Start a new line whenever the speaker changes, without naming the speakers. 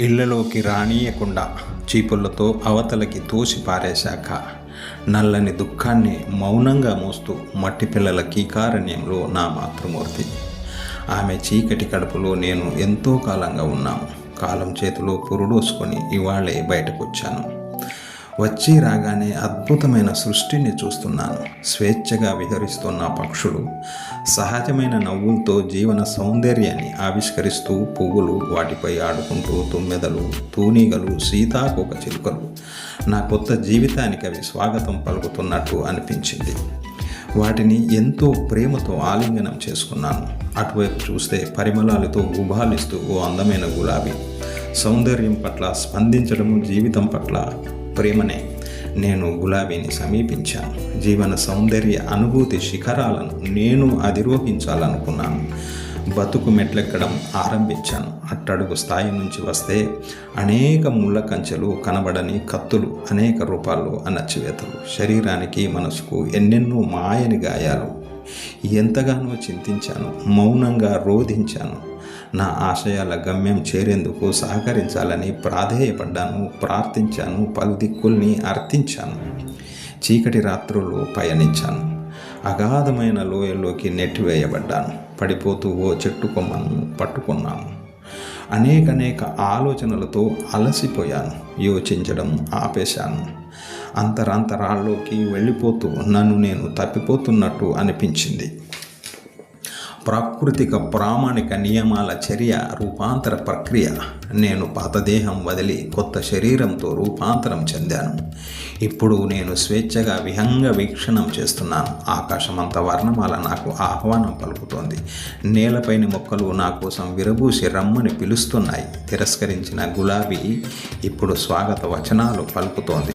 ఇళ్ళలోకి రానియకుండా చీపుళ్ళతో అవతలకి తోసి పారేశాక నల్లని దుఃఖాన్ని మౌనంగా మోస్తూ మట్టి పిల్లల కీకారణ్యంలో నా మాతృమూర్తి. ఆమె చీకటి కడుపులో నేను ఎంతో కాలంగా ఉన్నాను కాలం చేతిలో పురుడోసుకొని ఇవాళే బయటకొచ్చాను. వచ్చి రాగానే అద్భుతమైన సృష్టిని చూస్తున్నాను. స్వేచ్ఛగా విహరిస్తున్న పక్షులు సహజమైన నవ్వులతో జీవన సౌందర్యాన్ని ఆవిష్కరిస్తూ పువ్వులు వాటిపై ఆడుకుంటూ తుమ్మెదలు తూనీగలు సీతాకోక చిలుకలు నా కొత్త జీవితానికి అవి స్వాగతం పలుకుతున్నట్టు అనిపించింది. వాటిని ఎంతో ప్రేమతో ఆలింగనం చేసుకున్నాను. అటువైపు చూస్తే పరిమళాలతో గుబాలిస్తూ ఓ అందమైన గులాబీ. సౌందర్యం పట్ల స్పందించడము జీవితం పట్ల ప్రేమనే నేను గులాబీని సమీపించాను. జీవన సౌందర్య అనుభూతి శిఖరాలను నేను అధిరోహించాలనుకున్నాను. బతుకు మెట్లెక్కడం ఆరంభించాను. అట్టడుగు స్థాయి నుంచి వస్తే అనేక ముళ్ళ కంచెలు కనబడని కత్తులు అనేక రూపాల్లో అణచివేతలు శరీరానికి మనసుకు ఎన్నెన్నో మాయని గాయాలు. ఎంతగానో చింతించాను. మౌనంగా రోధించాను. నా ఆశయాల గమ్యం చేరేందుకు సహకరించాలని ప్రాధేయపడ్డాను ప్రార్థించాను పలు దిక్కుల్ని అర్థించాను చీకటి రాత్రుల్లో పయనించాను అగాధమైన లోయల్లోకి నెట్టివేయబడ్డాను పడిపోతూ ఓ చెట్టు కొమ్మను పట్టుకున్నాను అనేకనేక ఆలోచనలతో అలసిపోయాను యోచించడం ఆపేశాను అంతరాంతరాల్లోకి వెళ్ళిపోతూ నన్ను నేను తప్పిపోతున్నట్టు అనిపించింది. ప్రాకృతిక ప్రామాణిక నియమాల చర్య రూపాంతర ప్రక్రియ. నేను పాతదేహం వదిలి కొత్త శరీరంతో రూపాంతరం చెందాను. ఇప్పుడు నేను స్వేచ్ఛగా విహంగ వీక్షణం చేస్తున్నాను. ఆకాశమంత వర్ణమాల నాకు ఆహ్వానం పలుకుతోంది. నేలపైని మొక్కలు నా కోసం విరబూసి రమ్మని పిలుస్తున్నాయి. తిరస్కరించిన గులాబీ ఇప్పుడు స్వాగత వచనాలు పలుకుతోంది.